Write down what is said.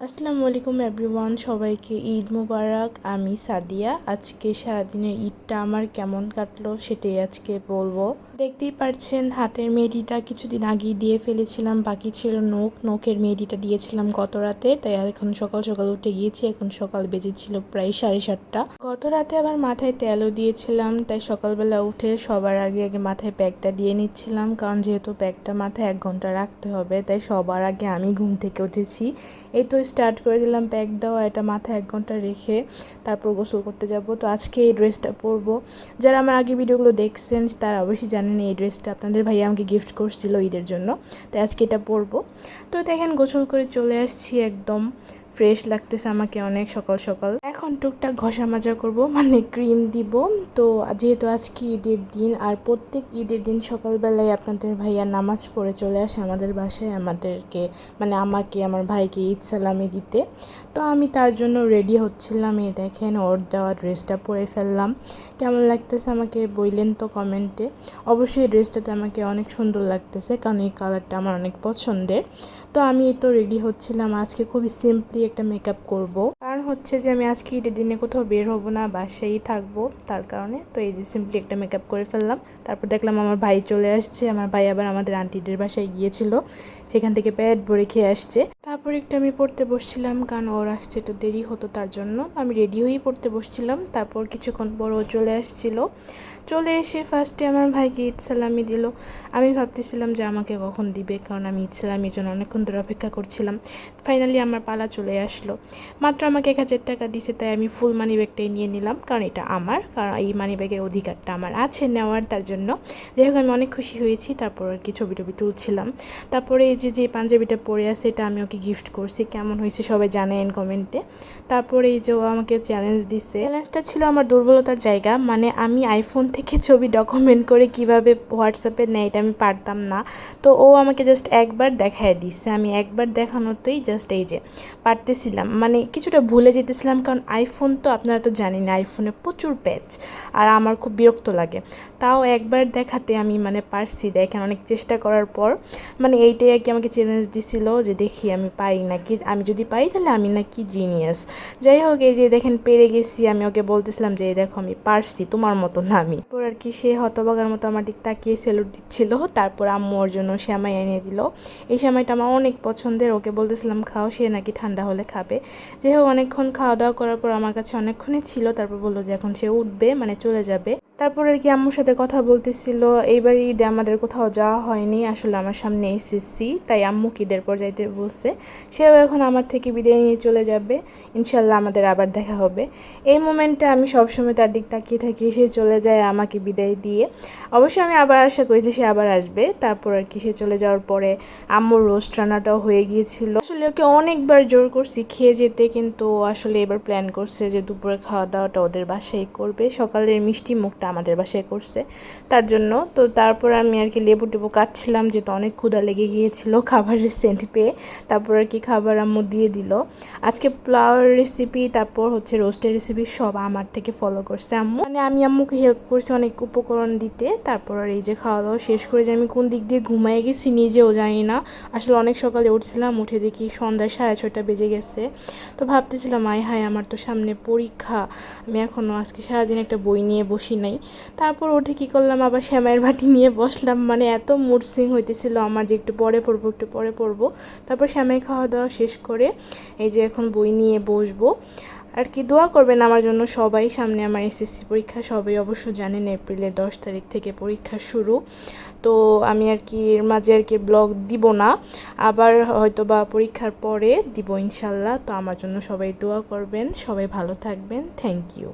আসসালামু আলাইকুম এভরিওয়ান, সবাইকে ঈদ মুবারক। আমি সাদিয়া। আজকে সারাদিনের ঈদটা আমার কেমন কাটলো সেটাই আজকে বলব। দেখতেই পারছেন, হাতের মেহেদিটা কিছুদিন আগেই দিয়ে ফেলেছিলাম, বাকি ছিল নোখ। নোখের মেহেদিটা দিয়েছিলাম গত রাতে, তাই এখন সকাল সকাল উঠে গিয়েছি, এখন সকাল বেজেছিল প্রায় সাড়ে সাতটা। গত রাতে আবার মাথায় তেলও দিয়েছিলাম, তাই সকালবেলা উঠে সবার আগে আগে মাথায় প্যাকটা দিয়ে নিচ্ছিলাম, কারণ যেহেতু প্যাকটা মাথায় এক ঘণ্টা রাখতে হবে, তাই সবার আগে আমি ঘুম থেকে উঠেছি। এই তো স্টার্ট করে দিলাম প্যাক দেওয়া এটা মাথায় এক ঘণ্টা রেখে তারপর গোসল করতে যাব। তো আজকে এই ড্রেসটা পরবো। যারা আমার আগে ভিডিওগুলো দেখছেন, তারা অবশ্যই জানেন এই ড্রেসটা আপনাদের ভাই আমাকে গিফট করছিল ঈদের জন্য। তো আজকে এটা পরবো। তো দেখেন, গোসল করে চলে আসছি একদম। ফ্রেশ লাগতেছে আমাকে অনেক সকাল সকাল। এখন টুকটাক ঘষা মাজা করব মানে ক্রিম দিব। তো যেহেতু আজকে ঈদের দিন, আর প্রত্যেক ঈদের দিন সকালবেলায় আপনাদের ভাইয়া নামাজ পড়ে চলে আসে আমাদের বাসায়, আমাদেরকে মানে আমাকে, আমার ভাইকে ঈদ সালামি দিতে। তো আমি তার জন্য রেডি হচ্ছিলাম। এই দেখেন, ওর দেওয়া ড্রেসটা পরে ফেললাম। কেমন লাগতেছে আমাকে বললেন তো কমেন্টে অবশ্যই ড্রেসটাতে আমাকে অনেক সুন্দর লাগতেছে, কারণ এই কালারটা আমার অনেক পছন্দের। তো আমি তো রেডি হচ্ছিলাম। আজকে খুবই সিম্পলি একটা মেকআপ করব। কারণ হচ্ছে যে আমি আজকে ঈদের দিনে কোথাও বের হব না, বাসায়ই থাকব তার কারণে। তো এই যে সিম্পলি একটা মেকআপ করে ফেললাম। তারপর দেখলাম আমার ভাই চলে আসছে। আমার ভাই আবার আমাদের আন্টিদের বাসায় গিয়েছিল। সেখান থেকে প্যাড ভরে খেয়ে আসছে। তারপর একটু আমি পড়তে বসছিলাম, কারণ ওর আসছে একটু দেরি হতো তার জন্য। আমি রেডি হয়েই পড়তে বসছিলাম। তারপর কিছুক্ষণ পর ও চলে আসছিল। চলে এসে ফার্স্টে আমার ভাইকে ঈদ সালামি দিল। আমি ভাবতেছিলাম যে আমাকে কখন দিবে, কারণ আমি ঈদ সালামির জন্য অনেকক্ষণ ধরে অপেক্ষা করছিলাম। ফাইনালি আমার পালা চলে আসলো। মাত্র আমাকে এক হাজার টাকা দিছে, তাই আমি ফুল মানি ব্যাগটাই নিয়ে নিলাম, কারণ এটা আমার, কারণ এই মানি ব্যাগের অধিকারটা আমার আছে নেওয়ার তার জন্য। যাই হোক আমি অনেক খুশি হয়েছি, তারপর আর কি ছবি টবি তুলছিলাম। তারপরে এই যে যে পাঞ্জাবিটা পরে আছে, এটা আমি ওকে গিফট করছি, কেমন হয়েছে সবাই জানেন কমেন্টে তারপরে এই যে ও আমাকে চ্যালেঞ্জ দিচ্ছে চ্যালেঞ্জটা ছিল আমার দুর্বলতার জায়গা মানে আমি আইফোন থেকে ছবি ডকুমেন্ট করে কীভাবে হোয়াটসঅ্যাপে নেয় এটা আমি পারতাম না। তো ও আমাকে জাস্ট একবার দেখায় দিচ্ছে আমি একবার দেখানোতেই জাস্ট এই যে পারতেছিলাম। মানে কিছুটা ভুলে যেতেছিলাম কারণ আইফোন তো আপনারা তো জানেন আইফোনে প্রচুর প্যাচ আর আমার খুব বিরক্ত লাগে। তাও একবার দেখাতে আমি মানে পারছি দেখেন অনেক চেষ্টা করার পর। মানে এইটাই আর কি আমাকে চ্যালেঞ্জ দিছিল যে দেখি আমি পারি নাকি। আমি যদি পারি তাহলে আমি নাকি জিনিয়াস যাই হোক, এই যে দেখেন পেরে গেছি। আমি ওকে বলতেছিলাম যে দেখো, আমি পারছি। তোমার মতো না আমি। তারপর আর কি সে হতবাগার মতো আমার দিক তাকিয়ে সেলুট দিচ্ছিল। তারপর আম্মু ওর জন্য শ্যামাই এনে দিল। এই সময়টা আমার অনেক পছন্দের। ওকে বলতেছিলাম, খাও, সে নাকি ঠান্ডা হলে খাবে। যাই হোক, অনেকক্ষণ খাওয়া দাওয়া করার পর আমার কাছে অনেকক্ষণই ছিল। তারপর বলল যে এখন সে উঠবে মানে চলে যাবে। তারপর আর কি আম্মুর সাথে কথা বলতেছিল এইবার ঈদে আমাদের কোথাও যাওয়া হয়নি, আসলে আমার সামনে এসএসসি, তাই আম্মু ঈদের পর যাইতে বলছে, সেও এখন আমার থেকে বিদায় নিয়ে চলে যাবে, ইনশাল্লাহ আমাদের আবার দেখা হবে। এই মোমেন্টে আমি সবসময় তার দিক তাকিয়ে থাকি, সে চলে যায় আমাকে বিদায় দিয়ে। অবশ্যই আমি আবার আশা করি যে সে আবার আসবে, তারপর আর কি সে চলে যাওয়ার পরে আম্মুর রোস্ট রান্নাটাও হয়ে গিয়েছিল। আসলে ওকে অনেকবার জোর করছি খেয়ে যেতে, কিন্তু আসলে এবার প্ল্যান করছে যে দুপুরে খাওয়া দাওয়াটা ওদের বাসায় করবে, সকালের মিষ্টি মুখটা আমাদের বাসায় করছে। তার জন্য তো তারপর আমি আর কি লেবু টেবু কাটছিলাম যেটা অনেক ক্ষুধা লেগে গিয়েছিল খাবারের সেন্ট পেয়ে। তারপর আর কি খাবার আম্মু দিয়ে দিল। আজকে পোলাওয়ার রেসিপি তারপর হচ্ছে রোস্টের রেসিপি সব আমার থেকে ফলো করছে আম্মু। মানে আমি আম্মুকে হেল্প করছি অনেক উপকরণ দিতে। তারপর আর এই যে খাওয়া দাওয়া শেষ করে যে আমি কোন দিক দিয়ে ঘুমাই গেছি নিজেও জানি না। আসলে অনেক সকালে উঠছিলাম, উঠে দেখি সন্ধ্যায় সাড়ে ছয়টা বেজে গেছে। তো ভাবতেছিলাম, আয় হায়, আমার তো সামনে পরীক্ষা। আমি এখনও আজকে সারাদিন একটা বই নিয়ে বসি নাই। তারপর উঠে কী করলাম, আবার শ্যামাইয়ের বাটি নিয়ে বসলাম। মানে এত মুড সিং হইতেছিল আমার যে একটু পরে পড়ব, একটু পরে পড়ব। তারপর শ্যামাই খাওয়া দাওয়া শেষ করে এই যে এখন বই নিয়ে বসবো। আর কি, দোয়া করবেন আমার জন্য সবাই, সামনে আমার এসএসসি পরীক্ষা, সবাই অবশ্য জানেন এপ্রিলের দশ তারিখ থেকে পরীক্ষা শুরু। তো আমি আর কি, এর মাঝে আর কি ব্লগ দিব না, আবার হয়তো বা পরীক্ষার পরে দিব ইনশাল্লাহ। তো আমার জন্য সবাই দোয়া করবেন, সবাই ভালো থাকবেন। Thank you